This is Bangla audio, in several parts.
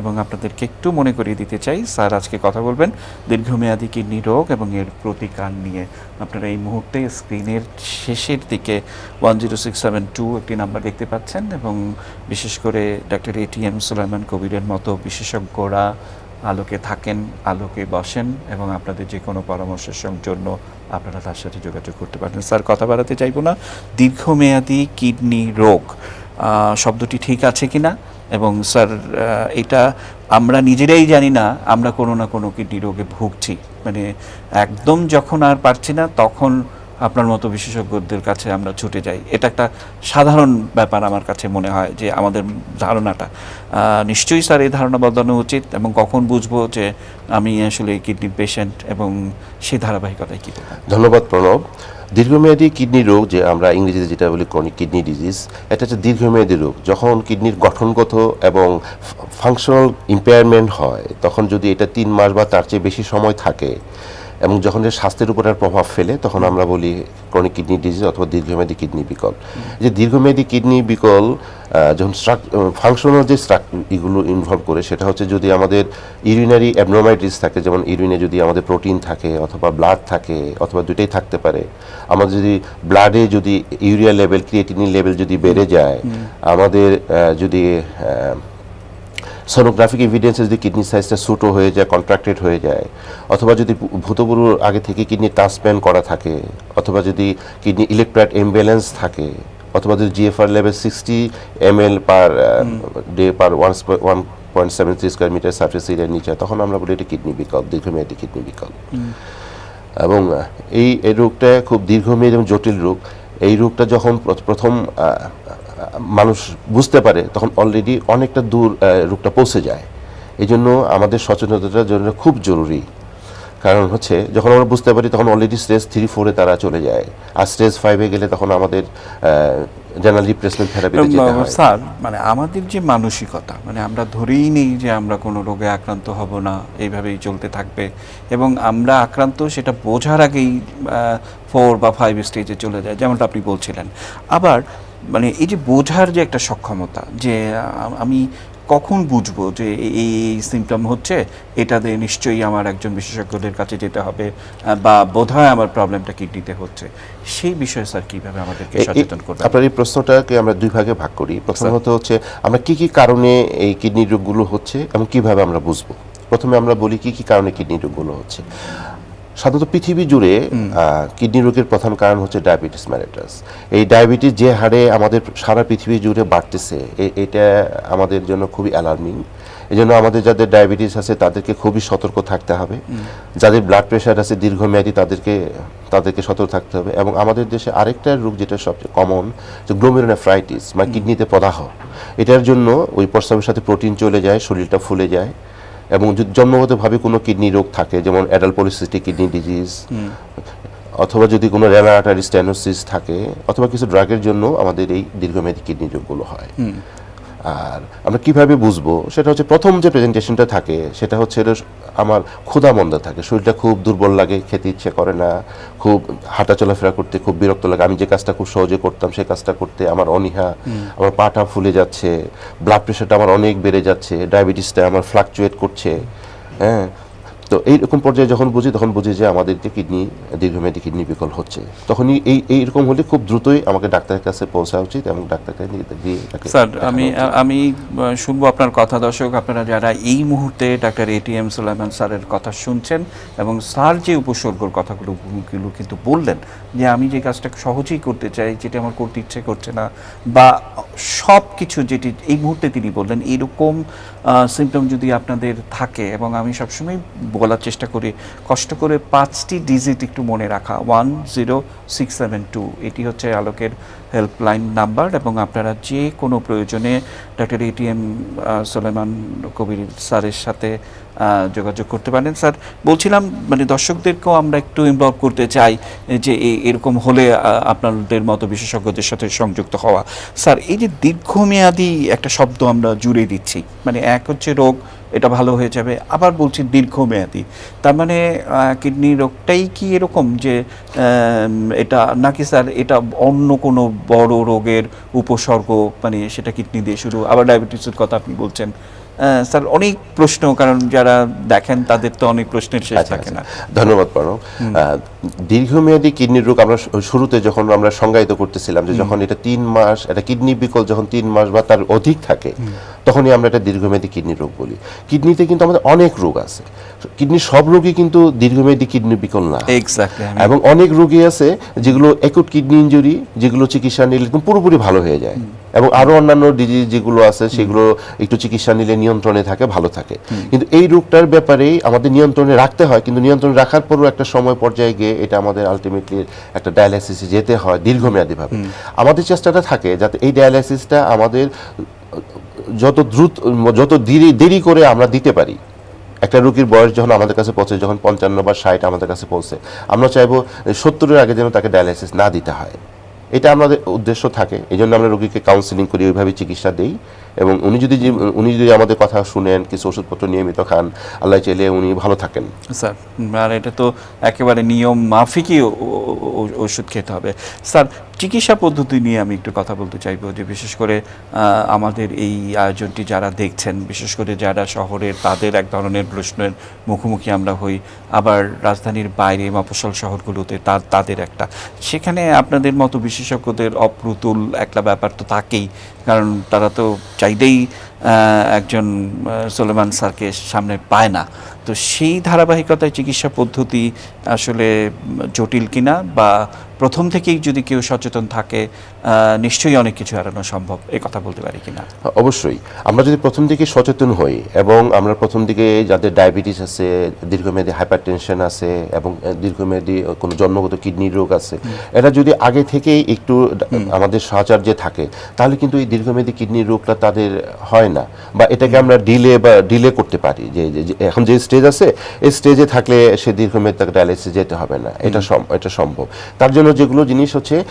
এবং আপনাদেরকে একটু মনে করিয়ে দিতে চাই, স্যার আজকে কথা বলবেন দীর্ঘমেয়াদী কিডনি রোগ এবং এর প্রতিকার নিয়ে। আপনারা এই মুহূর্তে স্ক্রিনের শেষের দিকে one zero six seven two একটি নাম্বার দেখতে পাচ্ছেন এবং বিশেষ করে ডাক্তার এটিএম সুলাইমান কবিরের মতো বিশেষজ্ঞরা আলোকে থাকেন, আলোকে বসেন এবং আপনাদের যে কোনো পরামর্শের জন্য আপনারা তার সাথে যোগাযোগ করতে পারেন স্যার, কথা বাড়াতে চাইব না। দীর্ঘমেয়াদী কিডনি রোগ শব্দটি ঠিক আছে কিনা? এবং স্যার এটা আমরা নিজেরাই জানি না, আমরা কোনো না কোনো কিডনি রোগে ভুগছি। মানে একদম যখন আর পারছি না, তখন আপনার মতো বিশেষজ্ঞদের কাছে আমরা ছুটে যাই। এটা একটা সাধারণ ব্যাপার আমার কাছে মনে হয় যে আমাদের ধারণাটা। নিশ্চয়ই স্যার, এই ধারণা বদলানো উচিত এবং কখন বুঝব যে আমি আসলে কিডনি পেশেন্ট এবং সেই ধারাবাহিকতায় কী ধন্যবাদ, প্রণব। দীর্ঘমেয়াদী কিডনি রোগ যে আমরা ইংরেজিতে যেটা বলি ক্রনিক কিডনি ডিজিজ এটা হচ্ছে দীর্ঘমেয়াদী রোগ। যখন কিডনির গঠনগত এবং ফাংশনাল ইম্পেয়ারমেন্ট হয়, তখন যদি এটা তিন মাস বা তার চেয়ে বেশি সময় থাকে এবং যখন যে স্বাস্থ্যের উপর এর প্রভাব ফেলে তখন আমরা বলি ক্রনিক কিডনি ডিজিজ অথবা দীর্ঘমেয়াদী কিডনি বিকল। যে দীর্ঘমেয়াদী কিডনি বিকল যখন ফাংশনাল যে struct- এগুলো ইনভলভ করে সেটা হচ্ছে যদি আমাদের ইউরিনারি অ্যাবনর্মালিটিস থাকে যেমন ইউরিনে যদি আমাদের প্রোটিন থাকে অথবা ব্লাড থাকে অথবা দুটোই থাকতে পারে। আমাদের যদি ব্লাডে যদি ইউরিয়া লেভেল ক্রিয়েটিনিন লেভেল যদি বেড়ে যায় আমাদের যদি সোনোগ্রাফিক এভিডেন্সে যদি কিডনি সাইজটা ছোটো হয়ে যায় কন্ট্রাক্টেড হয়ে যায় অথবা যদি ভূতপূর্ব আগে থেকে কিডনি ট্রান্সপ্ল্যান্ট করা থাকে অথবা যদি কিডনি ইলেকট্রাইট এমব্যালেন্স থাকে অথবা যদি GFR level sixty M L per day per one one point seven three square metre surface এরিয়ার নিচে তখন আমরা বলি এটা কিডনি বিকল দীর্ঘমেয়াদী কিডনি বিকল এবং এই এই রোগটা খুব দীর্ঘমেয়াদী এবং জটিল রোগ। এই রোগটা যখন প্রথম মানুষ বুঝতে পারে তখন অলরেডি অনেকটা দূর রোগটা পৌঁছে যায়। এই জন্য আমাদের সচেতনতার জন্য খুব জরুরি। কারণ হচ্ছে যখন আমরা বুঝতে পারি তখন অলরেডি স্টেজ থ্রি ফোরে তারা চলে যায়। আর স্টেজ ফাইভে গেলে তখন আমাদের জেনারেল রিপ্লেসমেন্ট হয়। স্যার মানে আমাদের যে মানসিকতা মানে আমরা ধরেই নেই যে আমরা কোনো রোগে আক্রান্ত হব না এইভাবেই চলতে থাকবে। এবং আমরা আক্রান্ত সেটা বোঝার আগেই ফোর বা ফাইভ স্টেজে চলে যায় যেমনটা আপনি বলছিলেন। আবার মানে এই যে বোঝার যে একটা সক্ষমতা যে আমি কখন বুঝব যে এই এই সিমটম হচ্ছে এটাতে নিশ্চয়ই আমার একজন বিশেষজ্ঞদের কাছে যেতে হবে বা বোধহয় আমার প্রবলেমটা কিডনিতে হচ্ছে। সেই বিষয়ে স্যার কীভাবে আমাদেরকে সচেতন করবে আপনার এই প্রশ্নটাকে আমরা দুই ভাগে ভাগ করি। প্রথমত হচ্ছে আমরা কি কি কারণে এই কিডনি রোগগুলো হচ্ছে এবং কীভাবে আমরা বুঝব? প্রথমে আমরা বলি কি কি কারণে কিডনি রোগগুলো হচ্ছে। সাধারণত পৃথিবী জুড়ে কিডনি রোগের প্রধান কারণ হচ্ছে ডায়াবেটিস ম্যালেটাস এই ডায়াবেটিস যে হারে আমাদের সারা পৃথিবী জুড়ে বাড়তেছে এটা আমাদের জন্য খুবই অ্যালার্মিং এই জন্য আমাদের যাদের ডায়াবেটিস আছে তাদেরকে খুবই সতর্ক থাকতে হবে। যাদের ব্লাড প্রেশার আছে দীর্ঘমেয়াদী তাদেরকে তাদেরকে সতর্ক থাকতে হবে। এবং আমাদের দেশে আরেকটা রোগ যেটা সবচেয়ে কমন যে গ্লোমেরোনেফ্রাইটিস মানে কিডনিতে প্রদাহ। এটার জন্য ওই প্রস্রাবের সাথে প্রোটিন চলে যায় শরীরটা ফুলে যায়। এবং জন্মগতভাবে কোনো কিডনি রোগ থাকে, যেমন অ্যাডাল পলিসিস্টিক কিডনি ডিজিজ অথবা যদি কোনো রেনার স্ট্যানোসিস থাকে, অথবা কিছু ড্রাগের জন্য আমাদের এই দীর্ঘমেয়াদী কিডনি রোগগুলো হয়। আর আমরা কীভাবে বুঝব? সেটা হচ্ছে প্রথম যে প্রেজেন্টেশনটা থাকে সেটা হচ্ছে এটা আমার ক্ষুধা মন্দা থাকে। শরীরটা খুব দুর্বল লাগে খেতে ইচ্ছে করে না খুব হাঁটা চলাফেরা করতে খুব বিরক্ত লাগে। আমি যে কাজটা খুব সহজে করতাম সেই কাজটা করতে আমার অনীহা আমার পাটা ফুলে যাচ্ছে ব্লাড প্রেশারটা আমার অনেক বেড়ে যাচ্ছে ডায়াবেটিসটা আমার ফ্লাকচুয়েট করছে হ্যাঁ? তো এইরকম পর্যায়ে যখন বুঝি তখন বুঝি যে আমাদেরকে কিডনি দীর্ঘমেয়াদী কিডনি বিকল হচ্ছে। তখনই এই এইরকম হলে খুব দ্রুতই আমাকে ডাক্তারের কাছে পৌঁছা উচিত এবং ডাক্তারকে দিয়ে স্যার আমি আমি শুনব আপনার কথা। দর্শক আপনারা যারা এই মুহূর্তে ডাক্তার এটিএম সুলাইমান স্যারের কথা শুনছেন এবং স্যার যে উপসর্গর কথাগুলো গুলো কিন্তু বললেন যে আমি যে কাজটা সহজেই করতে চাই যেটা আমার করতে ইচ্ছে করছে না বা সব কিছু যেটি এই মুহূর্তে তিনি বললেন এরকম সিমটম যদি আপনাদের থাকে এবং আমি সবসময় বলার চেষ্টা করি। কষ্ট করে পাঁচটি ডিজিট একটু মনে রাখা। One zero six seven two. এটি হচ্ছে আলোকের হেল্পলাইন নাম্বার এবং আপনারা যে কোনো প্রয়োজনে ডাক্তার এটিএম সোলেমান কবির স্যারের সাথে যোগাযোগ করতে পারেন। স্যার, বলছিলাম মানে দর্শকদেরকেও আমরা একটু ইনভলভ করতে চাই, যে এরকম হলে আপনাদের মতো বিশেষজ্ঞদের সাথে সংযুক্ত হওয়া। স্যার, এই যে দীর্ঘমেয়াদী একটা শব্দ আমরা জুড়ে দিচ্ছি মানে এক হচ্ছে রোগ, এটা ভালো হয়ে যাবে, আবার বলছি দীর্ঘমেয়াদী। তার মানে কিডনি রোগটাই কি এরকম যে এটা নাকি স্যার, এটা অন্য কোনো বড় রোগের উপসর্গ মানে সেটা কিডনি দিয়ে শুরু, আবার ডায়াবেটিসের কথা আপনি বলছেন। স্যার অনেক প্রশ্ন কারণ যারা দেখেন তাদের তো অনেক প্রশ্নের শেষ আচ্ছা, থাকে না। আচ্ছা। ধন্যবাদ প্রণব। দীর্ঘমেয়াদী কিডনির রোগ আমরা শুরুতে যখন আমরা সংজ্ঞায়িত করতেছিলাম যে যখন এটা তিন মাস এটা কিডনি বিকল যখন তিন মাস বা তার অধিক থাকে তখনই আমরা এটা দীর্ঘমেয়াদী কিডনি রোগ বলি। কিডনিতে কিন্তু আমাদের অনেক রোগ আছে। কিডনির সব রোগই কিন্তু দীর্ঘমেয়াদী কিডনি বিকল না। এবং অনেক রোগী আছে যেগুলো একুট কিডনি ইঞ্জুরি যেগুলো চিকিৎসা নিলে পুরোপুরি ভালো হয়ে যায়। এবং আরও অন্যান্য ডিজিজ যেগুলো আছে সেগুলো একটু চিকিৎসা নিলে নিয়ন্ত্রণে থাকে ভালো থাকে। কিন্তু এই রোগটার ব্যাপারে আমাদের নিয়ন্ত্রণে রাখতে হয় কিন্তু নিয়ন্ত্রণে রাখার পরও একটা সময় পর্যায়ে গিয়ে এটা আমাদের আলটিমেটলি একটা ডায়ালাইসিসে যেতে হয় দীর্ঘমেয়াদীভাবে। আমাদের চেষ্টাটা থাকে যাতে এই ডায়ালাইসিসটা আমাদের যত দ্রুত যত দেরি দেরি করে আমরা দিতে পারি। একটা রোগীর বয়স যখন আমাদের কাছে পৌঁছে যখন পঞ্চান্ন বা ষাট আমাদের কাছে পৌঁছে আমরা চাইব সত্তরের আগে যেন তাকে ডায়ালাইসিস না দিতে হয়। এটা আমাদের উদ্দেশ্য থাকে। এই জন্য আমরা রোগীকে কাউন্সিলিং করি ওইভাবে চিকিৎসা দিই। এবং উনি যদি উনি যদি আমাদের কথা শুনেন, কিছু ওষুধপত্র নিয়মিত খান, আল্লাহ চাইলে উনি ভালো থাকেন। স্যার আর এটা তো একেবারে নিয়ম মাফিকই ওষুধ খেতে হবে। স্যার চিকিৎসা পদ্ধতি নিয়ে আমি একটু কথা বলতে চাইব, যে বিশেষ করে আমাদের এই আয়োজনটি যারা দেখছেন, বিশেষ করে যারা শহরের, তাদের এক ধরনের প্রশ্নের মুখোমুখি আমরা হই। আবার রাজধানীর বাইরে মফস্বল শহরগুলোতে তার তাদের একটা। সেখানে আপনাদের মতো বিশেষজ্ঞদের অপ্রতুল একটা ব্যাপার তো থাকেই। কারণ তারা তো চাইলেই একজন সোলেমান স্যারকে সামনে পায় না। তো সেই ধারাবাহিকতায় চিকিৎসা পদ্ধতি আসলে জটিল কিনা বা প্রথম থেকেই যদি কেউ সচেতন থাকে নিশ্চয়ই অনেক কিছু এড়ানো সম্ভব। এই কথা বলতে পারি কিনা? অবশ্যই। আমরা যদি প্রথম দিকে সচেতন হই এবং আমরা প্রথম দিকে যাদের ডায়াবেটিস আছে দীর্ঘমেয়াদী হাইপারটেনশন আছে এবং দীর্ঘমেয়াদী কোনো জন্মগত কিডনি রোগ আছে এরা যদি আগে থেকেই একটু আমাদের সাহায্যে থাকে তাহলে কিন্তু এই দীর্ঘমেয়াদী কিডনি রোগটা তাদের হয় না বা এটাকে আমরা ডিলে বা ডিলে করতে পারি। যে এখন যে স্টেজ আছে এই স্টেজে থাকলে সে দীর্ঘমেয়াদী তাকে ডায়ালিসিস যেতে হবে না। এটা সম- এটা সম্ভব। তার জন্য যেগুলো জিনিস হচ্ছে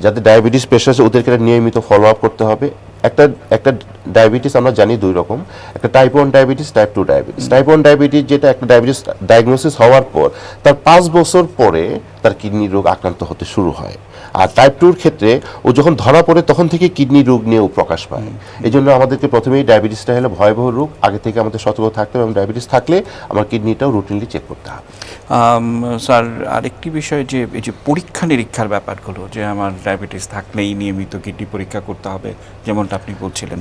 যাদের ডায়াবেটিস পেশেন্ট আছে ওদেরকে নিয়মিত ফলো আপ করতে হবে। একটা একটা ডায়াবেটিস আমরা জানি দুই রকম। একটা type one diabetes type two diabetes type one diabetes যেটা একটা ডায়াবেটিস ডায়াগনোসিস হওয়ার পর তার পাঁচ বছর পরে তার কিডনি রোগ আক্রান্ত হতে শুরু হয়। আর টাইপ টুর ক্ষেত্রে ও যখন ধরা পড়ে তখন থেকে কিডনি রোগ নিয়েও প্রকাশ পায়। এই জন্য আমাদেরকে প্রথমেই ডায়াবেটিসটা হলো ভয়াবহ রোগ। আগে থেকে আমাদের সতর্ক থাকতে হবে এবং ডায়াবেটিস থাকলে আমার কিডনিটাও রুটিনলি চেক করতে হবে। স্যার আরেকটি বিষয় যে এই যে পরীক্ষা নিরীক্ষার ব্যাপারগুলো যে আমার ডায়াবেটিস থাকলেই নিয়মিত কিডনি পরীক্ষা করতে হবে যেমনটা আপনি বলছিলেন।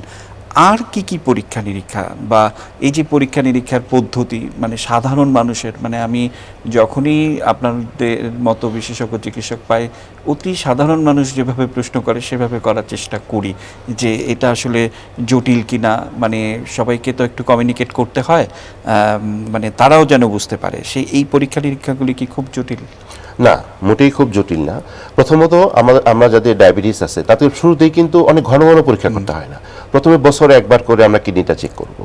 আর কি কি পরীক্ষা নিরীক্ষা বা এই যে পরীক্ষা নিরীক্ষার পদ্ধতি মানে সাধারণ মানুষের মানে আমি যখনই আপনাদের মতো বিশেষজ্ঞ চিকিৎসক পাই অতি সাধারণ মানুষ যেভাবে প্রশ্ন করে সেভাবে করার চেষ্টা করি যে এটা আসলে জটিল কি না মানে সবাইকে তো একটু কমিউনিকেট করতে হয় মানে তারাও যেন বুঝতে পারে। সেই এই পরীক্ষা নিরীক্ষাগুলি কি খুব জটিল? না মোটেই খুব জটিল না। প্রথমত আমাদের আমরা যাদের ডায়াবেটিস আছে তাদের শুরুতেই কিন্তু অনেক ঘন ঘন পরীক্ষা করতে হয় না। প্রথমে বছরে একবার করে আমরা কিডনিটা চেক করব।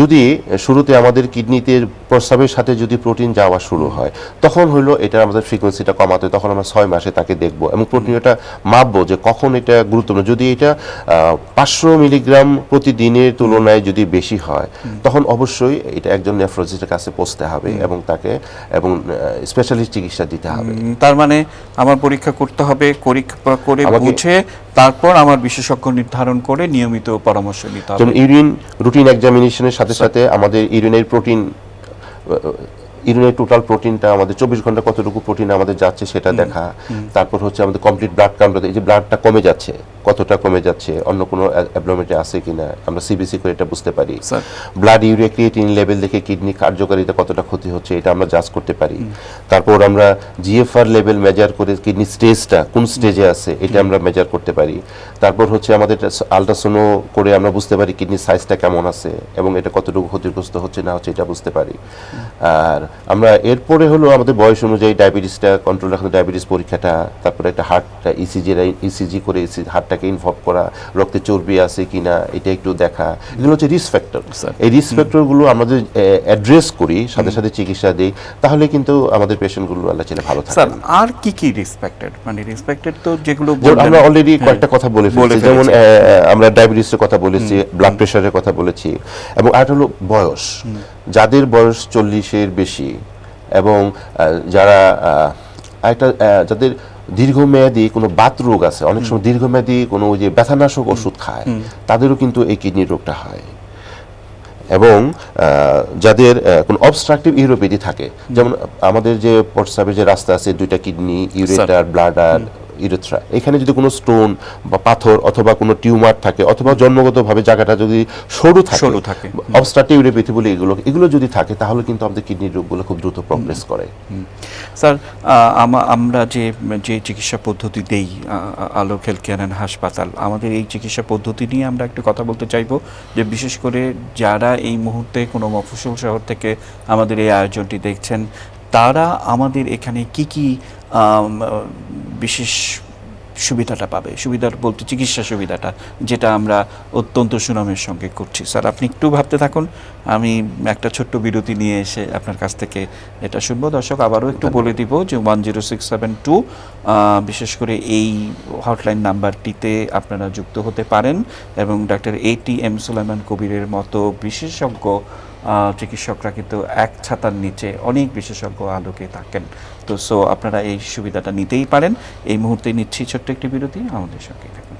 যদি শুরুতে আমাদের কিডনিতে প্রস্রাবের সাথে যদি প্রোটিন যাওয়া শুরু হয় তখন হলো এটা আমাদের ফ্রিকোয়েন্সিটা কমাতে তখন আমরা ছয় মাসে তাকে দেখব এবং প্রোটিনটা মাপবো যে কখন এটা গুরুত্বপূর্ণ। যদি এটা পাঁচশো মিলিগ্রাম প্রতিদিনের তুলনায় যদি বেশি হয় তখন অবশ্যই এটা একজন নেফ্রোলজিস্টের কাছে পৌঁছতে হবে এবং তাকে এবং স্পেশালিস্ট চিকিৎসা দিতে হবে। তার মানে আমার পরীক্ষা করতে হবে পরীক্ষা করে বুঝে তারপর আমার বিশেষজ্ঞ নির্ধারণ করে নিয়মিত পরামর্শ নিতে হবে। ইউরিন রুটিন এক্সামিনেশনের সাথে সাথে আমাদের ইউরিনের প্রোটিন ইউরিনের টোটাল প্রোটিনটা আমাদের চব্বিশ ঘণ্টা কতটুকু প্রোটিন আমাদের যাচ্ছে সেটা দেখা। তারপর হচ্ছে আমাদের কমপ্লিট ব্লাড কাউন্ট এই যে ব্লাডটা কমে যাচ্ছে কতটা কমে যাচ্ছে অন্য কোনো অ্যাবনর্মিটি আছে কিনা আমরা সিবিসি করে এটা বুঝতে পারি। ব্লাড ইউরিয়া ক্রিয়েটিন লেভেল দেখে কিডনি কার্যকারিতা কতটা ক্ষতি হচ্ছে এটা আমরা জাজ করতে পারি। তারপর আমরা জিএফআর লেভেল মেজার করে কিডনি স্টেজটা কোন স্টেজে আছে এটা আমরা মেজার করতে পারি। তারপর হচ্ছে আমাদের আলট্রাসোনো করে আমরা বুঝতে পারি কিডনির সাইজটা কেমন আছে এবং এটা কতটুকু ক্ষতিগ্রস্ত হচ্ছে না হচ্ছে এটা বুঝতে পারি। আর আমরা এরপরে হলো আমাদের বয়স অনুযায়ী ডায়াবেটিসটা কন্ট্রোল রাখতে ডায়াবেটিস পরীক্ষাটা তারপরে একটা হার্টটা ইসিজি ইসিজি করে ইসি হার্টটাকে ইনভলভ করা রক্তে চর্বি আছে কিনা এটা একটু দেখা। এগুলো হচ্ছে রিস্ক ফ্যাক্টর। এই রিস্ক ফ্যাক্টরগুলো আমরা যদি অ্যাড্রেস করি সাথে সাথে চিকিৎসা দিই তাহলে কিন্তু আমাদের পেশেন্টগুলো আল্লাহ চাইলে ভালো থাকে আর কি কি রেসপেক্টেড মানে রেসপেক্টেড তো যেগুলো আমরা অলরেডি কয়েকটা কথা বলে বলে ফেলেছি যেমন আমরা ডায়াবেটিসের কথা বলেছি ব্লাড প্রেশারের কথা বলেছি এবং আর হলো বয়স। যাদের বয়স চল্লিশের বেশি এবং যারা আহ, যাদের দীর্ঘমেয়াদী কোনো বাত রোগ আছে অনেক সময় দীর্ঘমেয়াদী কোনো ওই যে ব্যথানাশক ওষুধ খায় তাদেরও কিন্তু এই কিডনি রোগটা হয়। এবং যাদের কোনো অবস্ট্রাকটিভ ইউরোপ্যাথি থাকে যেমন আমাদের যে প্রস্রাবের যে রাস্তা আছে দুইটা কিডনি ইউরেটার ব্লাডার ইউরেথ্রা। এখানে যদি কোনো স্টোন বা পাথর অথবা কোনো টিউমার থাকে অথবা জন্মগতভাবে জায়গাটা যদি সরু থাকে সরু থাকে। অবস্ট্রাকটিভ ইউরোপ্যাথি বলে এগুলো এগুলো যদি থাকে তাহলে কিন্তু আমাদের কিডনির রোগগুলো খুব দ্রুত প্রগ্রেস করে। স্যার আমা- আমরা যে যে চিকিৎসা পদ্ধতি দেই আলোক হেলথ কেয়ার অ্যান্ড হাসপাতাল আমাদের এই চিকিৎসা পদ্ধতি নিয়ে আমরা একটু কথা বলতে চাইব যে বিশেষ করে যারা এই মুহূর্তে কোনো মফস্বল শহর থেকে আমাদের এই আয়োজনটি দেখছেন তারা আমাদের এখানে কি কি বিশেষ সুবিধাটা পাবে। সুবিধার বলতে চিকিৎসা সুবিধাটা যেটা আমরা অত্যন্ত সুনামের সঙ্গে করছি। স্যার আপনি একটু ভাবতে থাকুন। আমি একটা ছোট্ট বিরতি নিয়ে এসে আপনার কাছ থেকে এটা শুনব। দর্শক আবারও একটু বলে দিব যে one zero six seven two বিশেষ করে এই হটলাইন নাম্বারটিতে আপনারা যুক্ত হতে পারেন এবং doctor A T M Sulaiman কবিরের মতো বিশেষজ্ঞ চিকিৎসকরা কিন্তু এক ছাতার নিচে অনেক বিশেষজ্ঞ আলোকে থাকেন। তো সো আপনারা এই সুবিধাটা নিতেই পারেন। এই মুহূর্তে নিচ্ছি ছোট্ট একটি বিরতি। আমাদের সঙ্গে থাকুন।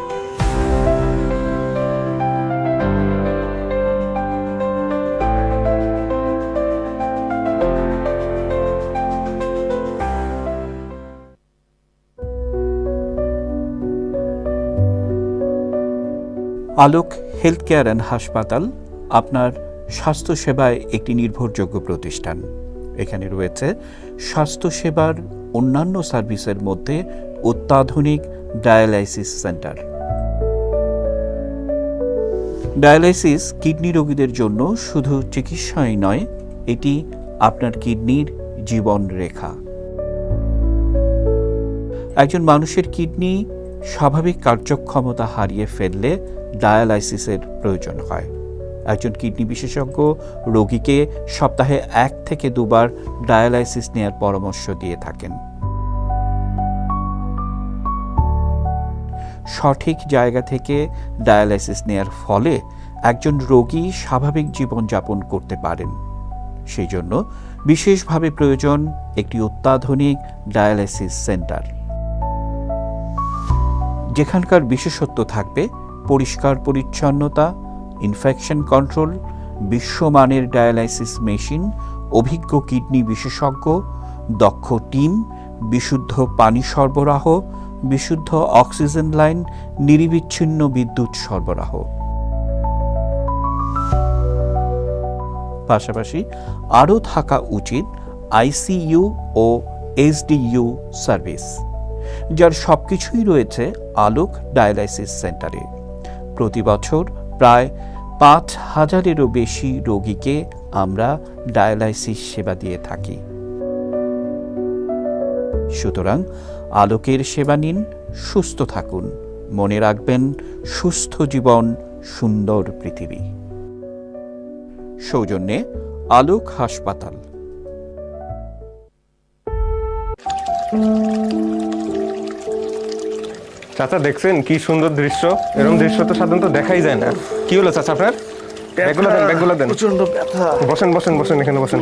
আলোক হেলথ কেয়ার অ্যান্ড হাসপাতাল, আপনার স্বাস্থ্যসেবায় একটি নির্ভরযোগ্য প্রতিষ্ঠান। এখানে রয়েছে স্বাস্থ্যসেবার অন্যান্য সার্ভিসের মধ্যে অত্যাধুনিক ডায়ালাইসিস সেন্টার। ডায়ালাইসিস কিডনি রোগীদের জন্য শুধু চিকিৎসাই নয়, এটি আপনার কিডনির জীবন রেখা। একজন মানুষের কিডনি স্বাভাবিক কার্যক্ষমতা হারিয়ে ফেললে ডায়ালাইসিসের প্রয়োজন হয়। একজন কিডনি বিশেষজ্ঞ রোগীকে সপ্তাহে এক থেকে দুবার ডায়ালাইসিস নেয়ার পরামর্শ দিয়ে থাকেন। সঠিক জায়গা থেকে ডায়ালাইসিস নেয়ার ফলে একজন রোগী স্বাভাবিক জীবনযাপন করতে পারেন। সেই জন্য বিশেষভাবে প্রয়োজন একটি অত্যাধুনিক ডায়ালাইসিস সেন্টার। যেখানকার বিশেষত্ব থাকবে পরিষ্কার পরিচ্ছন্নতা ইনফেকশন কন্ট্রোল বিশ্বমানের ডায়ালাইসিস মেশিন অভিজ্ঞ কিডনি বিশেষজ্ঞ, দক্ষ টিম বিশুদ্ধ পানি সরবরাহ, বিশুদ্ধ অক্সিজেন লাইন নিরিবিচ্ছিন্ন বিদ্যুৎ সরবরাহ। পাশাপাশি আরও থাকা উচিত আইসিইউ ও এসডিইউ সার্ভিস যার সবকিছুই রয়েছে আলোক ডায়ালাইসিস সেন্টারে প্রতি বছর প্রায় পাঁচ হাজারেরও বেশি রোগীকে আমরা ডায়ালাইসিস সেবা দিয়ে থাকি। সুতরাং আলোকের সেবা নিন, সুস্থ থাকুন। মনে রাখবেন, সুস্থ জীবন সুন্দর পৃথিবী। সৌজন্যে আলোক হাসপাতাল। চাচা দেখছেন কি সুন্দর দৃশ্য? এরকম দৃশ্য তো সাধারণত দেখাই যায় না। কি হলো চাচা আপনার? ব্যাগগুলো দেন ব্যাগগুলো দেন। প্রচণ্ড ব্যথা। বসেন বসেন বসেন এখানে বসেন।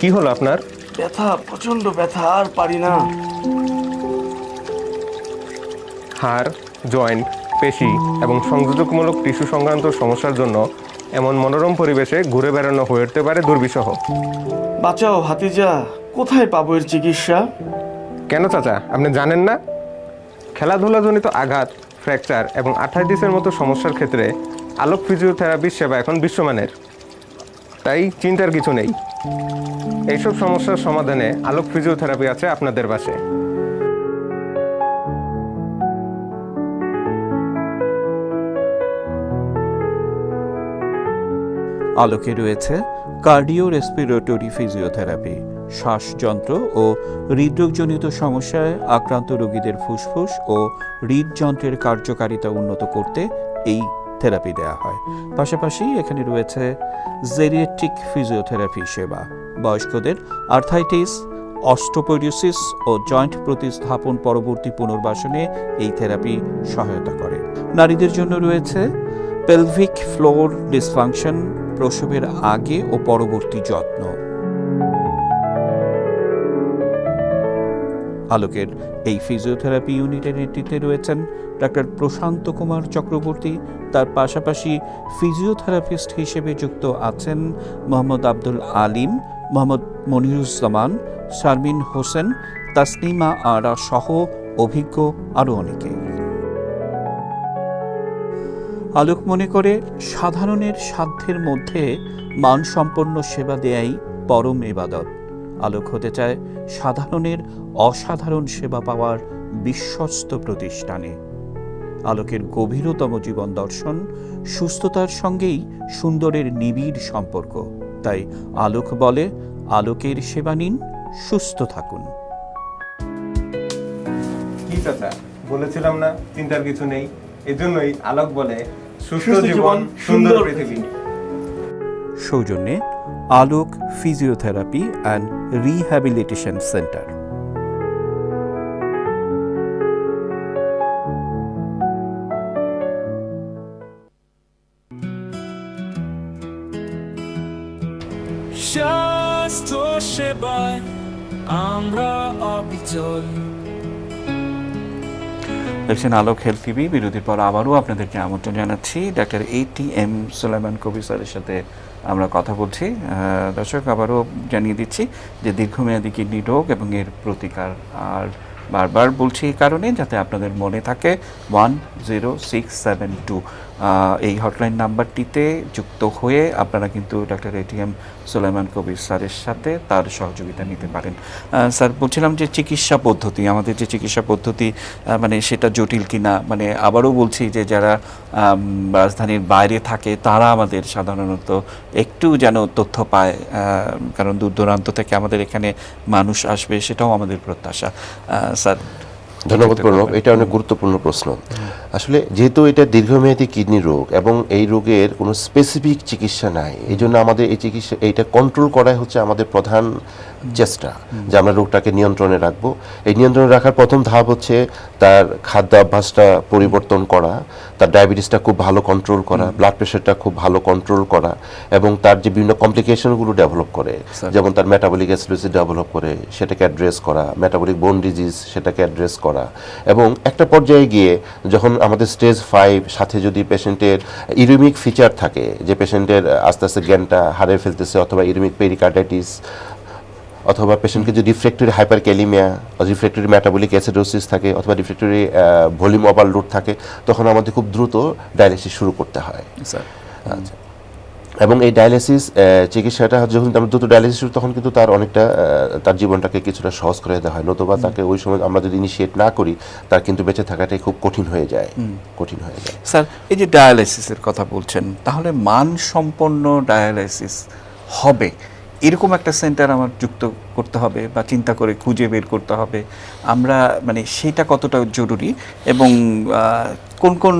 কি হলো আপনার? ব্যথা প্রচণ্ড ব্যথা আর পারি না। হাড় জয়েন্ট পেশি এবং সংযোজকমূলক টিস্যু সংক্রান্ত সমস্যার জন্য এমন মনোরম পরিবেশে ঘুরে বেড়ানো হয়ে উঠতে পারে দুর্বিষহ। বাঁচাও হাতিজা কোথায় পাবো এর চিকিৎসা? কেন চাচা? আপনি জানেন না? খেলাধুলাজনিত আঘাত, ফ্র্যাকচার এবং আর্থাইটিসের মতো সমস্যার ক্ষেত্রে আলোক ফিজিওথেরাপির সেবা এখন বিশ্বমানের। তাই চিন্তার কিছু নেই। এইসব সমস্যার সমাধানে আলোক ফিজিওথেরাপি আছে আপনাদের পাশে। আলোকে রয়েছে কার্ডিও রেসপিরেটরি ফিজিওথেরাপি শ্বাসযন্ত্র ও হৃদরোগজনিত সমস্যায় আক্রান্ত রোগীদের ফুসফুস ও হৃদযন্ত্রের কার্যকারিতা উন্নত করতে এই থেরাপি দেওয়া হয়। পাশাপাশি এখানে রয়েছে জেরিয়েট্রিক ফিজিওথেরাপি সেবা। বয়স্কদের আর্থাইটিস অস্টোপোরিওসিস ও জয়েন্ট প্রতিস্থাপন পরবর্তী পুনর্বাসনে এই থেরাপি সহায়তা করে। নারীদের জন্য রয়েছে পেলভিক ফ্লোর ডিসফাংশন প্রসবের আগে ও পরবর্তী যত্ন। আলোকের এই ফিজিওথেরাপি ইউনিটের নেতৃত্বে রয়েছেন ডাক্তার প্রশান্ত কুমার চক্রবর্তী। তার পাশাপাশি ফিজিওথেরাপিস্ট হিসেবে যুক্ত আছেন মোহাম্মদ আব্দুল আলিম, মোহাম্মদ মনিরুজ্জামান, শারমিন হোসেন, তাসনিমা আরা সহ অভিজ্ঞ আরও অনেকে। আলোক মনে করে সাধারণের সাধ্যের মধ্যে মানসম্পন্ন সেবা দেয়াই পরম ইবাদত। আলোক হতে চায় সাধারণের অসাধারণ সেবা পাওয়ার বিশ্বস্ত প্রতিষ্ঠানে। আলোকের গভীরতম জীবন দর্শন সুস্থতার সঙ্গেই সুন্দরের নিবিড় সম্পর্ক। তাই আলোক বলে আলোকের সেবা নিন সুস্থ থাকুন। কি চাচা বলেছিলাম না চিন্তার কিছু নেই। এজন্যই আলোক বলে সুস্থ জীবন সুন্দর পৃথিবী। সৌজন্যে Alok physiotherapy and rehabilitation centre. স্বাস্থ্য সেবায় আমরা অবিচল। দেখছেন আলোক হেলথ টিভি, বিরতির পর আবারও আপনাদেরকে আমন্ত্রণ জানাচ্ছি। Doctor A T M Sulaiman Kabir স্যারের সাথে আমরা কথা বলছি। দর্শক, আবারও জানিয়ে দিচ্ছি যে দীর্ঘমেয়াদী কিডনি রোগ এবং এর প্রতিকার আর বারবার বলছি এই কারণে যাতে আপনাদের মনে থাকে one zero six seven two এই হটলাইন নাম্বারটিতে যুক্ত হয়ে আপনারা কিন্তু ডাক্তার এটিএম সুলাইমান কবির স্যারের সাথে তার সহযোগিতা নিতে পারেন। স্যার, বলছিলাম যে চিকিৎসা পদ্ধতি, আমাদের যে চিকিৎসা পদ্ধতি মানে সেটা জটিল কিনা মানে আবারও বলছি যে যারা রাজধানীর বাইরে থাকে, তারা আমাদের সাধারণত একটু যেন তথ্য পায় কারণ দূর দূরান্ত থেকে আমাদের এখানে মানুষ আসবে, সেটাও আমাদের প্রত্যাশা। স্যার ধন্যবাদ প্রণব এটা অনেক গুরুত্বপূর্ণ প্রশ্ন। আসলে যেহেতু এটা দীর্ঘমেয়াদী কিডনি রোগ এবং এই রোগের কোনো স্পেসিফিক চিকিৎসা নাই এই জন্য আমাদের এই চিকিৎসা এইটা কন্ট্রোল করাই হচ্ছে আমাদের প্রধান চেষ্টা যে আমরা রোগটাকে নিয়ন্ত্রণে রাখব। এই নিয়ন্ত্রণে রাখার প্রথম ধাপ হচ্ছে তার খাদ্যাভ্যাসটা পরিবর্তন করা তার ডায়াবেটিসটা খুব ভালো কন্ট্রোল করা ব্লাড প্রেশারটা খুব ভালো কন্ট্রোল করা এবং তার যে বিভিন্ন কমপ্লিকেশনগুলো ডেভেলপ করে যেমন তার মেটাবলিক অ্যাসিডোসিস ডেভেলপ করে সেটাকে অ্যাড্রেস করা মেটাবলিক বোন ডিজিজ সেটাকে অ্যাড্রেস করা এবং একটা পর্যায়ে গিয়ে যখন আমাদের স্টেজ ফাইভ সাথে যদি পেশেন্টের ইউরিমিক ফিচার থাকে যে পেশেন্টের আস্তে আস্তে জ্ঞানটা হারিয়ে ফেলতেছে অথবা ইউরিমিক পেরিকার্ডাইটিস অথবা পেশেন্টকে যদি refractory hyperkalaemia refractory metabolic acidosis থাকে অথবা রিফ্লেক্টরি ভলিউম ওভারলোড থাকে তখন আমাদের খুব দ্রুত ডায়ালিসিস শুরু করতে হয়। আচ্ছা। এবং এই ডায়ালিসিস চিকিৎসাটা যখন আমরা দ্রুত ডায়ালিসিস শুরু তখন কিন্তু তার অনেকটা তার জীবনটাকে কিছুটা সহজ করে দেওয়া হয়। নতুবা তাকে ওই সময় আমরা যদি ইনিশিয়েট না করি তার কিন্তু বেঁচে থাকাটাই খুব কঠিন হয়ে যায়। কঠিন হয়ে যায়। স্যার এই যে ডায়ালাইসিসের কথা বলছেন তাহলে মানসম্পন্ন ডায়ালিসিস হবে এরকম একটা সেন্টার আমার যুক্ত করতে হবে বা চিন্তা করে খুঁজে বের করতে হবে। আমরা মানে সেটা কতটা জরুরি এবং কোন কোন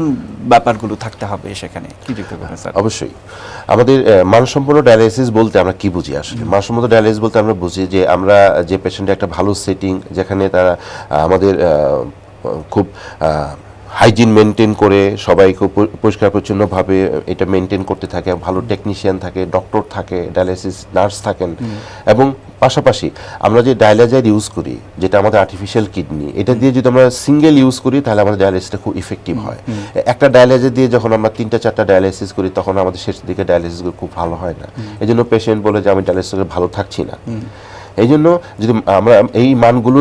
ব্যাপারগুলো থাকতে হবে সেখানে? কি যুক্ত করবেন স্যার? অবশ্যই। আমাদের মানসম্পন্ন ডায়ালিসিস বলতে আমরা কি বুঝি আসলে? মানসম্মত ডায়ালিসিস বলতে আমরা বুঝি যে আমরা যে পেশেন্টের একটা ভালো সেটিং যেখানে তারা আমাদের খুব হাইজিন মেনটেন করে সবাই খুব পরিষ্কার পরিচ্ছন্নভাবে এটা মেনটেন করতে থাকে ভালো টেকনিশিয়ান থাকে ডক্টর থাকে ডায়ালিসিস নার্স থাকেন। এবং পাশাপাশি আমরা যে ডায়ালাইজার ইউজ করি যেটা আমাদের আর্টিফিশিয়াল কিডনি এটা দিয়ে যদি আমরা সিঙ্গেল ইউজ করি তাহলে আমাদের ডায়ালিসিসটা খুব ইফেক্টিভ হয়। একটা ডায়ালাইজার দিয়ে যখন আমরা তিনটা চারটা ডায়ালিসিস করি তখন আমাদের শেষ দিকে ডায়ালিসিস খুব ভালো হয় না। এই জন্য পেশেন্ট বলে যে আমি ডায়ালিসিস ভালো থাকছি না। এই জন্য যদি আমরা এই মানগুলো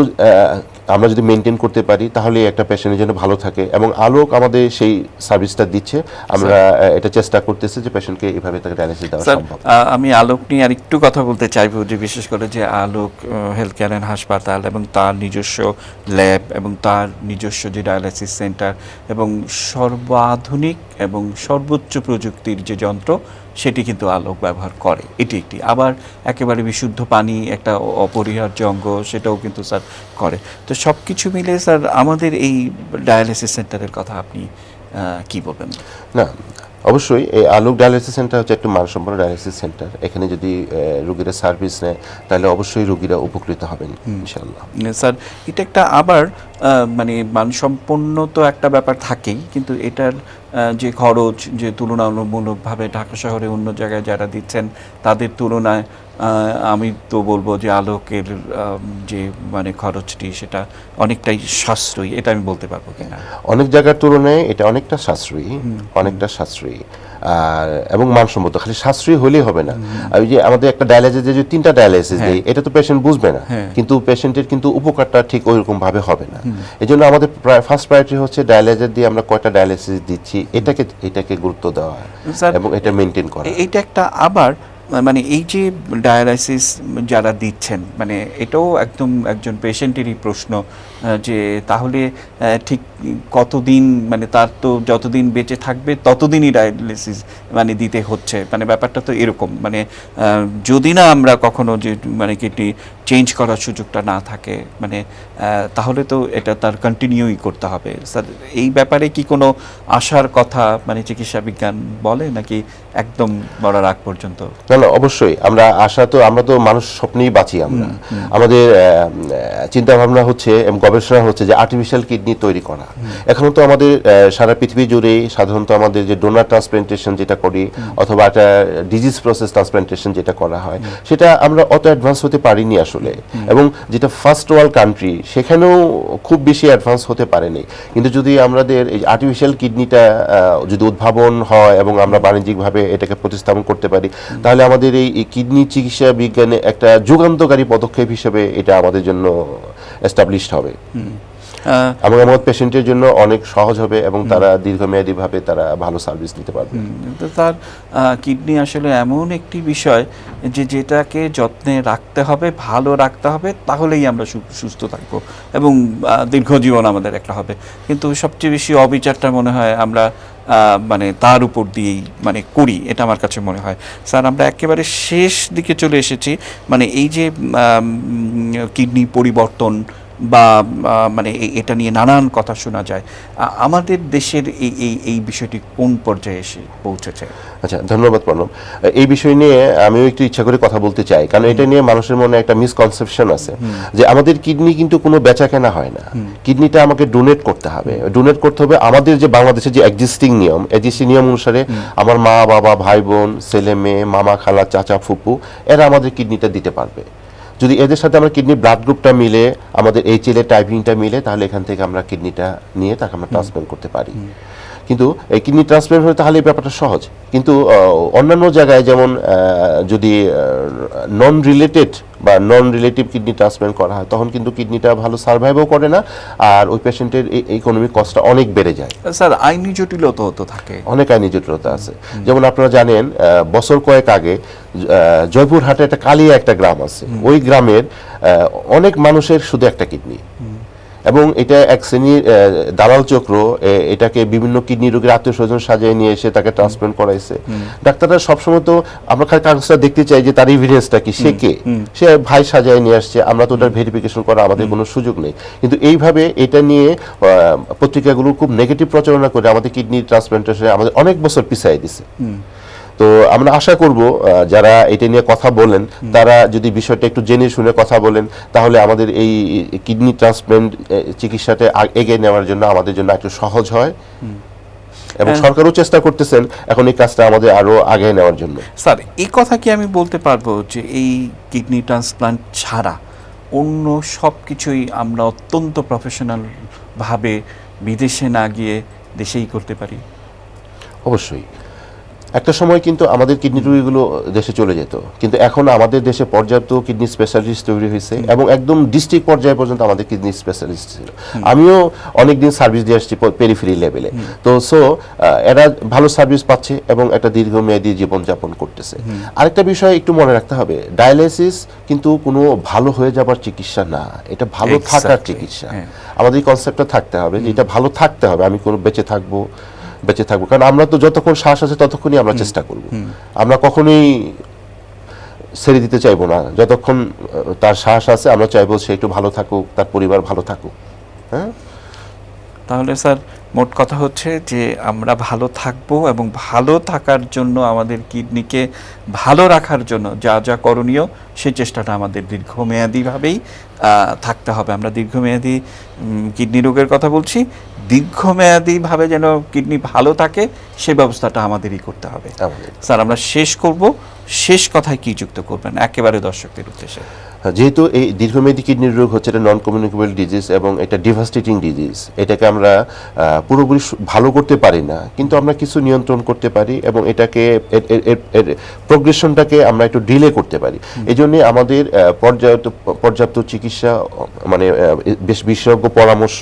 আমরা যদি মেনটেন করতে পারি তাহলে একটা পেশেন্টের জন্য ভালো থাকে। এবং আলোক আমাদের সেই সার্ভিসটা দিচ্ছে। আমরা এটা চেষ্টা করতেছি যে পেশেন্টকে এভাবে তাকে ডায়ালিসিস দেওয়া সম্ভব। আমি আলোক নিয়ে আর একটু কথা বলতে চাইব যে বিশেষ করে যে আলোক হেলথ কেয়ার অ্যান্ড হাসপাতাল এবং তার নিজস্ব ল্যাব এবং তার নিজস্ব যে ডায়ালাইসিস সেন্টার এবং সর্বাধুনিক এবং সর্বোচ্চ প্রযুক্তির যে যন্ত্র সেটি কিন্তু আলোক ব্যবহার করে। এটি একটি। আবার একেবারে বিশুদ্ধ পানি একটা অপরিহার্য অঙ্গ সেটাও কিন্তু স্যার করে। তো সব কিছু মিলে স্যার আমাদের এই ডায়ালিসিস সেন্টারের কথা আপনি কি বলবেন? না অবশ্যই এই আলোক ডায়ালিসিস সেন্টার হচ্ছে একটা মানসম্পন্ন ডায়ালিসিস সেন্টার এখানে যদি রোগীরা সার্ভিস নেয় তাহলে অবশ্যই রোগীরা উপকৃত হবেন ইনশাল্লাহ স্যার। এটা একটা আবার মানে মানসম্পন্ন তো একটা ব্যাপার থাকেই কিন্তু এটার যে খরচ যে তুলনামূলকভাবে ঢাকা শহরে অন্য জায়গায় যারা দিচ্ছেন তাদের তুলনায় আমি তো বলব যে আলোকের যে মানে খরচটি সেটা অনেকটাই সাশ্রয়ী এটা আমি বলতে পারব কিনা। অনেক জায়গার তুলনায় এটা অনেকটা সাশ্রয়ী অনেকটা সাশ্রয়ী। আর এবং মানসম্মত খালি সাশ্রয়ী হলেই হবে না। আর যে আমাদের একটা ডায়ালাইসিস যে তিনটা ডায়ালাইসিস দেয় এটা তো পেশেন্ট বুঝবে না। হ্যাঁ। কিন্তু পেশেন্টের কিন্তু উপকারটা ঠিক ওইরকম ভাবে হবে না। এই জন্য আমাদের ফার্স্ট প্রায়োরিটি হচ্ছে ডায়ালাইজার দিয়ে আমরা কয়টা ডায়ালাইসিস দিচ্ছি এটাকে এটাকে গুরুত্ব দেওয়া এবং এটা মেনটেন করা। এটা একটা আবার মানে এই যে ডায়ালাইসিস যারা দিচ্ছেন মানে এটাও একদম একজন পেশেন্টেরই প্রশ্ন যে তাহলে ঠিক কতদিন মানে তার তো যতদিন বেঁচে থাকবে ততদিনই ডায়ালিসিস মানে দিতে হচ্ছে। মানে ব্যাপারটা তো এরকম মানে যদি না আমরা কখনো যে মানে কিডনি চেঞ্জ করার সুযোগটা না থাকে মানে তাহলে তো এটা তার কন্টিনিউই করতে হবে। স্যার এই ব্যাপারে কি কোনো আশার কথা মানে চিকিৎসা বিজ্ঞান বলে নাকি একদম মরার আগ পর্যন্ত? না না অবশ্যই। আমরা আশা তো আমরা তো মানুষ স্বপ্নেই বাঁচি আমরা। আমাদের চিন্তা ভাবনা হচ্ছে এবং গবেষণা হচ্ছে যে আর্টিফিশিয়াল কিডনি তৈরি করা। এখন তো আমাদের সারা পৃথিবী জুড়ে সাধারণত আমাদের যে ডোনার ট্রান্সপ্লান্টেশন যেটা করি, অথবা একটা ডিজিজ প্রসেস ট্রান্সপ্লান্টেশন যেটা করা হয়, সেটা আমরা অত অ্যাডভান্স হতে পারিনি আসলে। এবং যেটা ফার্স্ট ওয়ার্ল্ড কান্ট্রি সেখানেও খুব বেশি অ্যাডভান্স হতে পারেনি। কিন্তু যদি আমাদের এই আর্টিফিশিয়াল কিডনিটা যদি উদ্ভাবন হয় এবং আমরা বাণিজ্যিকভাবে এটাকে প্রতিস্থাপন করতে পারি, তাহলে আমাদের এই কিডনি চিকিৎসা বিজ্ঞানে একটা যুগান্তকারী পদক্ষেপ হিসেবে এটা আমাদের জন্য এস্টাবলিশড হবে। এবং আমার পেশেন্টের জন্য অনেক সহজ হবে এবং তারা দীর্ঘমেয়াদীভাবে তারা ভালো সার্ভিস নিতে পারবে। তো তার কিডনি আসলে এমন একটি বিষয় যে যেটাকে যত্নে রাখতে হবে ভালো রাখতে হবে তাহলেই আমরা সুস্থ থাকব এবং দীর্ঘ জীবন আমাদের একটা হবে। কিন্তু সবচেয়ে বেশি অবিচারটা মনে হয় আমরা মানে তার উপর দিয়েই মানে করি এটা আমার কাছে মনে হয়। স্যার আমরা একেবারে শেষ দিকে চলে এসেছি। মানে এই যে কিডনি পরিবর্তন বা মানে এটা নিয়ে নানান কথা শোনা যায়। আমাদের দেশের এই এই এই বিষয়টি কোন পর্যায়ে এসে পৌঁছেছে? আচ্ছা ধন্যবাদ প্রণব। এই বিষয় নিয়ে আমিও একটু ইচ্ছা করে কথা বলতে চাই। কারণ এটা নিয়ে মানুষের মনে একটা মিসকনসেপশন আছে যে আমাদের কিডনি কিন্তু কোনো বেচা কেনা হয় না। কিডনিটা আমাকে ডোনেট করতে হবে। ডোনেট করতে হবে আমাদের যে বাংলাদেশের যে এক্সিস্টিং নিয়ম এক্সিস্টিং নিয়ম অনুসারে আমার মা বাবা ভাই বোন ছেলে মেয়ে মামা খালা চাচা ফুপু এরা আমাদের কিডনিটা দিতে পারবে। যদি এদের সাথে আমরা কিডনি ব্লাড গ্রুপটা মিলে, আমাদের এইচএল এর টাইপিংটা মিলে, তাহলে এখান থেকে আমরা কিডনিটা নিয়ে তাকে আমরা ট্রান্সপ্লান্ট করতে পারি। কিন্তু এই কিডনি ট্রান্সপ্লান্ট হলে তাহলে এই ব্যাপারটা সহজ। কিন্তু অন্যান্য জায়গায় যেমন যদি নন রিলেটেড বা নন রিলেটিভ কিডনি ট্রান্সপ্লান্ট করা হয় তখন কিন্তু কিডনিটা ভালো সার্ভাইভও করে না আর ওই পেশেন্টের ইকোনমিক কস্টটা অনেক বেড়ে যায়। স্যার আইনি জটিলতা তো থাকে। অনেক আইনি জটিলতা আছে। যেমন আপনারা জানেন বছর কয়েক আগে জয়পুরহাটে একটা কালিয়া একটা গ্রাম আছে। ওই গ্রামের অনেক মানুষের শুধু একটা কিডনি। এবং এটা এক শ্রেণির দালাল চক্র এটাকে বিভিন্ন কিডনি রোগীর আত্মীয় স্বজন সাজিয়ে নিয়ে এসে তাকে ট্রান্সপ্লান্ট করাইছে। ডাক্তাররা সবসময় তো আমরা খালি কাগজটা দেখতে চাই যে তার এভিডেন্সটা কি সে কে? সে ভাই সাজায় নিয়ে আসছে আমরা তো ওটার ভেরিফিকেশন করা আমাদের কোনো সুযোগ নেই। কিন্তু এইভাবে এটা নিয়ে পত্রিকাগুলো খুব নেগেটিভ প্রচারণা করে আমাদের কিডনি ট্রান্সপ্লান্টেশনে আমাদের অনেক বছর পিছিয়ে দিছে। তো আমরা আশা করব যারা এটা নিয়ে কথা বলেন তারা যদি বিষয়টা একটু জেনে শুনে কথা বলেন তাহলে আমাদের এই কিডনি ট্রান্সপ্লান্ট চিকিৎসাটা আ- এগিয়ে নেওয়ার জন্য আমাদের জন্য একটু সহজ হয়। এবং হ্যাঁ। সরকারও চেষ্টা করতেছেন এখন এই কাজটা আমাদের আরও আগে নেওয়ার জন্য। স্যার এই কথা কি আমি বলতে পারব যে এই কিডনি ট্রান্সপ্লান্ট ছাড়া অন্য সব কিছুই আমরা অত্যন্ত প্রফেশনাল ভাবে বিদেশে না গিয়ে দেশেই করতে পারি? অবশ্যই। একটা সময় কিন্তু আমাদের কিডনি রোগীগুলো দেশে চলে যেত। কিন্তু এখন আমাদের দেশে পর্যাপ্ত কিডনি স্পেশালিস্ট তৈরি হয়েছে এবং একদম ডিস্ট্রিক্ট পর্যায়ে পর্যন্ত আমাদের কিডনি স্পেশালিস্ট ছিল। আমিও অনেকদিন সার্ভিস দিয়ে আসছি পেরিফেরি লেভেলে তো সো এরা ভালো সার্ভিস পাচ্ছে এবং একটা দীর্ঘমেয়াদী জীবনযাপন করতেছে। আরেকটা বিষয় একটু মনে রাখতে হবে ডায়ালিসিস কিন্তু কোনো ভালো হয়ে যাবার চিকিৎসা না এটা ভালো থাকার চিকিৎসা। হ্যাঁ। আমাদের এই কনসেপ্টটা থাকতে হবে যে এটা ভালো থাকতে হবে আমি কোনো বেঁচে থাকব বেঁচে থাকব। কারণ আমরা তো যতক্ষণ শ্বাস আছে ততক্ষণই আমরা চেষ্টা করব। আমরা কখনোই ছেড়ে দিতে চাইব না। যতক্ষণ তার শ্বাস আছে আমরা চাইব সে একটু ভালো থাকুক তার পরিবার ভালো থাকুক। হ্যাঁ? তাহলে স্যার মোট কথা হচ্ছে যে আমরা ভালো থাকব এবং ভালো থাকার জন্য আমাদের কিডনিকে ভালো রাখার জন্য যা যা করণীয় সেই চেষ্টাটা আমাদের দীর্ঘমেয়াদীভাবেই থাকতে হবে। আমরা দীর্ঘমেয়াদী কিডনি রোগের কথা বলছি। দীর্ঘমেয়াদীভাবে যেন কিডনি ভালো থাকে সে ব্যবস্থাটা আমাদেরই করতে হবে। স্যার আমরা শেষ করব। শেষ কথায় কি যুক্ত করবেন? একেবারে দর্শকদের উদ্দেশ্যে। যেহেতু এই দীর্ঘমেয়াদী কিডনির রোগ হচ্ছে এটা নন কমিউনিকেবল ডিজিজ এবং এটা ডিভাস্টেটিং ডিজিজ এটাকে আমরা পুরোপুরি ভালো করতে পারি না। কিন্তু আমরা কিছু নিয়ন্ত্রণ করতে পারি এবং এটাকে প্রোগ্রেশনটাকে আমরা একটু ডিলে করতে পারি। এই জন্যে আমাদের পর্যাপ্ত পর্যাপ্ত চিকিৎসা মানে বেশ বিশেষজ্ঞ পরামর্শ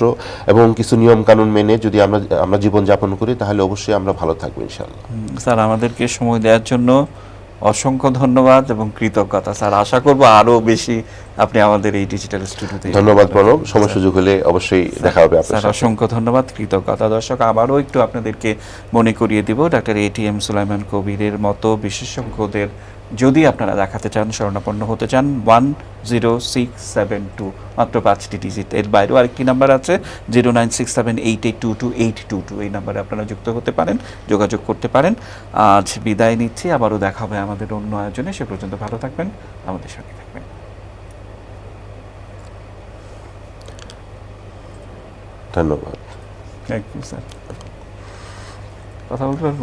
এবং কিছু নিয়ম কানুন মেনে যদি আমরা আমরা জীবনযাপন করি তাহলে অবশ্যই আমরা ভালো থাকব ইনশাল্লাহ স্যার আমাদেরকে সময় দেওয়ার জন্য অসংখ্য ধন্যবাদ এবং কৃতজ্ঞতা। স্যার আশা করব আরও বেশি আপনি আমাদের এই ডিজিটাল স্টুডিওতে ধন্যবাদ প্রণব। সময় সুযোগ হলে অবশ্যই দেখা হবে আপনার অসংখ্য ধন্যবাদ কৃতজ্ঞতা। দর্শক আবারও একটু আপনাদেরকে মনে করিয়ে দিব ডাক্তার এটিএম সুলাইমান কবিরের মতো বিশেষজ্ঞদের যদি আপনারা দেখাতে চান শরণাপন্ন হতে চান one zero six seven two মাত্র পাঁচটি ডিজিট এর বাইরেও আরেকটি নাম্বার আছে zero nine six seven eight eight two two eight two two এই নাম্বারে আপনারা যুক্ত হতে পারেন যোগাযোগ করতে পারেন। আজ বিদায় নিচ্ছি আবারও দেখা হবে আমাদের অন্য আয়োজনে। সে পর্যন্ত ভালো থাকবেন আমাদের সঙ্গে থাকবেন। ধন্যবাদ। থ্যাংক ইউ স্যার কথা বলতে পারব?